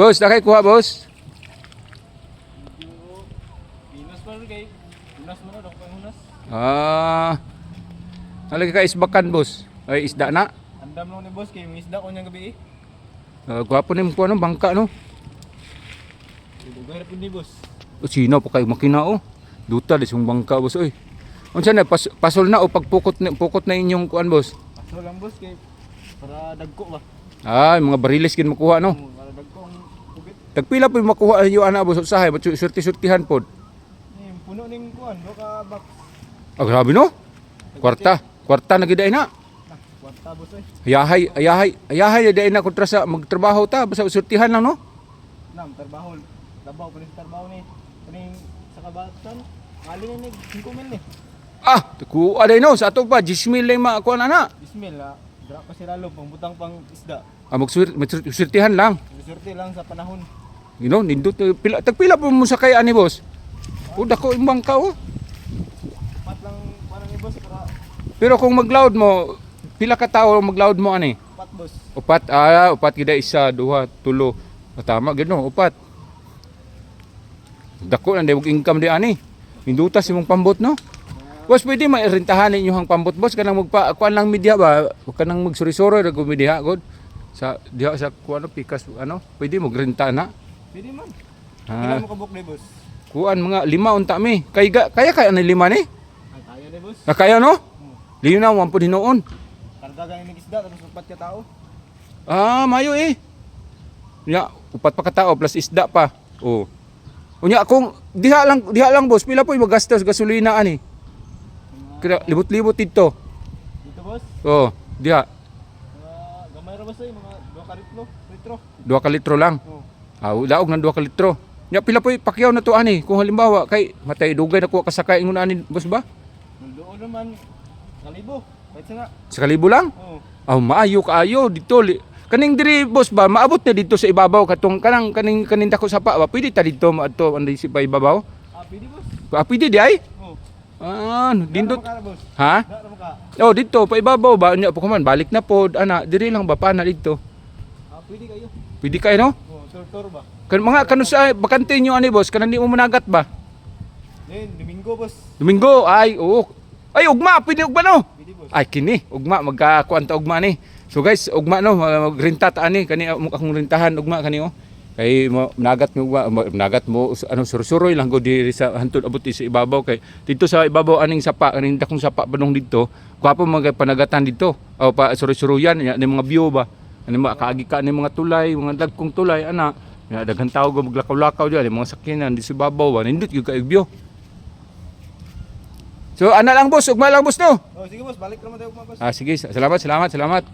Boss, nakay kuha boss. Pinas rin kay. Pinas mo na, hunas. Ah. Nalagi ka isbakan boss. Ay isda na. Andam lang ni boss kay may isda ko niyang gabi eh. Uh, gwapo ni mo kuha ng bangka no. Dugay ni boss. O sino pa kay makina oh. Duta di sung bangka boss oy. Unsa na pas, pasol na o pagpukot na pukot na inyong kuan boss. Aso lang boss kay para dagko ba. Ah, mga bariles kin makuha no. Oo, Para dagko ang pugit. Tagpila po yung makuha yung ana boss usahay, but surti-surtihan. Ni puno ning kuan, do ka box. Ah, grabe no. Kwarta, kwarta na giday na. Kwarta boss eh. Ayahay, ayahay, ayahay na day na kontra sa magtrabaho ta basta surtihan lang no. Nam trabaho. Trabaho pa rin trabaho ni. Kaning sa kabatan. Ali ni nig 5 mil ni. Ah, ku aday no sa ato pa 10 mil lang makuha na na. Bismil ah. Dra pa si Ralo pang butang pang isda. Ah, magsur, magsurtihan lang. Resorte lang sa panahon. You know, nindot pila tagpila po mo sa kay ani boss. O dako yung bangka oh. Pat lang para ni boss para Pero kung magloud mo, pila ka tao magloud mo ani? pat boss. Upat, ah, upat gida isa, duha, tulo. Ah, tama gid no, upat. Dako na dewog income di ani. Hindutas imong pambot no. Boss, pwede mairentahan ninyo ang pambot boss kanang magpa kuan lang media ba? Huwag ka nang magsuri-suri ra gud media god. Sa diha sa kuan pikas ano, pwede mo renta na. Pwede man. Ha. Kailan mo kabuk ni boss? Kuan mga lima unta mi. Kay kaya kaya ni lima ni? Ay kaya ni boss. Ah, kaya no? Liyo na wan pud hinuon. Karga ni isda tapos upat ka tao. Ah, mayo eh. Nya, upat pa katao plus isda pa. Oh. Unya kung diha lang diha lang boss, pila po magastos gasolina ani? Kaya libot-libot dito. Dito boss. Oh, diha boss ay mga 2 ka litro, litro. 2 ka litro lang. Oh. Ah, daog ng 2 ka litro. Nya pila po yung pakyaw na to ani? Kung halimbawa kay matay dugay na ko kasakay ingon ani boss ba? Nandoon naman kalibo. Kahit sa kalibo lang? Oh. Ah, maayo kaayo dito. li- Kaning diri boss ba maabot na dito sa ibabaw katong kanang kaning kaning dako sapa ba pwede ta dito maadto andi si pa ibabaw? Ah, pwede boss. Ah, pwede di ay? Oh. Ah, dindot. Ka, boss. Ha? Oh, dito pa ibabaw ba nya po man balik na pod ana diri lang ba pa na dito. Ah, pwede kayo. Pwede kay no? Oh, tur-tur ba? Kan mga kanu sa bakante nyo ani boss kanan di mo managat ba? Then Domingo boss. Domingo ay oo. Ay ugma pwede ugma no. Pwede boss. Ay kini ugma magkakuan ta ugma ni. So guys, ugma no magrenta ta ani kani mo akong rentahan ugma kani oh. Kay nagat mo ugma nagat mo ano sursuroy lang go diri sa hantod abot sa ibabaw kay dito sa ibabaw aning sapa aning dakong sapa banong dito. Gwapo mga panagatan dito. O pa surusuruyan nya ni mga view ba. Ano mga kaagi ka ni mga tulay, mga dagkong tulay ana. Ya daghan tao go maglakaw-lakaw diyan mga sakyanan di sa ibabaw ba. Nindot gyud ka view. So ana lang boss, ugma lang boss no. Oh, sige boss, balik naman tayo mga boss. Ah sige, salamat, salamat, salamat.